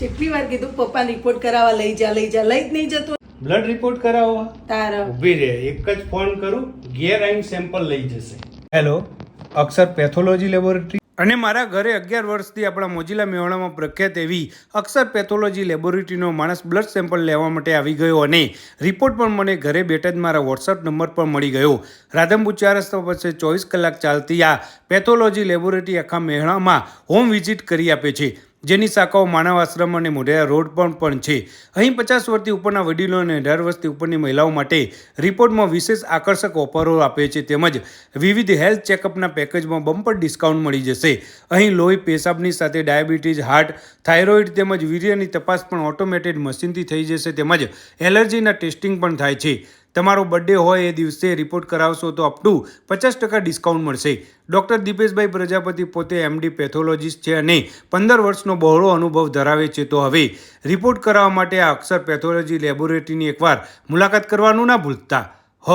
કેટલી વાર કીધું પપ્પા રિપોર્ટ કરાવવા લઈ જા લઈ જા લઈ જ નહીં જતો. બ્લડ રિપોર્ટ કરાવવા તારા. ઊભી રહે એક જ ફોન કરું ઘેર આઈન સેમ્પલ લઈ જશે. હેલો અક્ષર પેથોલોજી લેબોરેટરી અને મારા ઘરે અગિયાર વર્ષથી આપણા મોજીલા મેવાડામાં પ્રખ્યાત એવી અક્ષર પેથોલોજી લેબોરેટરીનો માણસ બ્લડ સેમ્પલ લેવા માટે આવી ગયો અને રિપોર્ટ પણ મને ઘરે બેઠા જ મારા વોટ્સઅપ નંબર પર મળી ગયો. રાધનપુર ચાર રસ્તા પાસે ચોવીસ કલાક ચાલતી આ પેથોલોજી લેબોરેટરી આખા મેળામાં હોમ વિઝિટ કરી આપે છે. જેની શાખાઓ માનવ આશ્રમ અને મોઢેરા રોડ પર પણ છે. અહીં પચાસ વર્ષથી ઉપરના વડીલો અને અઢાર વર્ષથી ઉપરની મહિલાઓ માટે રિપોર્ટમાં વિશેષ આકર્ષક ઓફરો આપે છે તેમજ વિવિધ હેલ્થ ચેકઅપના પેકેજમાં બમ્પર ડિસ્કાઉન્ટ મળી જશે. અહીં લોહી, પેશાબની સાથે ડાયાબિટીસ, હાર્ટ, થાઇરોઇડ તેમજ વીર્યની તપાસ પણ ઓટોમેટેડ મશીનથી થઈ જશે તેમજ એલર્જીના ટેસ્ટિંગ પણ થાય છે. તમારો બર્થડે હોય એ દિવસે રિપોર્ટ કરાવશો તો અપ ટુ પચાસ ટકા ડિસ્કાઉન્ટ મળશે. ડૉક્ટર દીપેશભાઈ પ્રજાપતિ પોતે એમડી પેથોલોજીસ્ટ છે અને પંદર વર્ષનો બહોળો અનુભવ ધરાવે છે. તો હવે રિપોર્ટ કરાવવા માટે આ અક્ષર પેથોલોજી લેબોરેટરીની એકવાર મુલાકાત કરવાનું ના ભૂલતા. હ.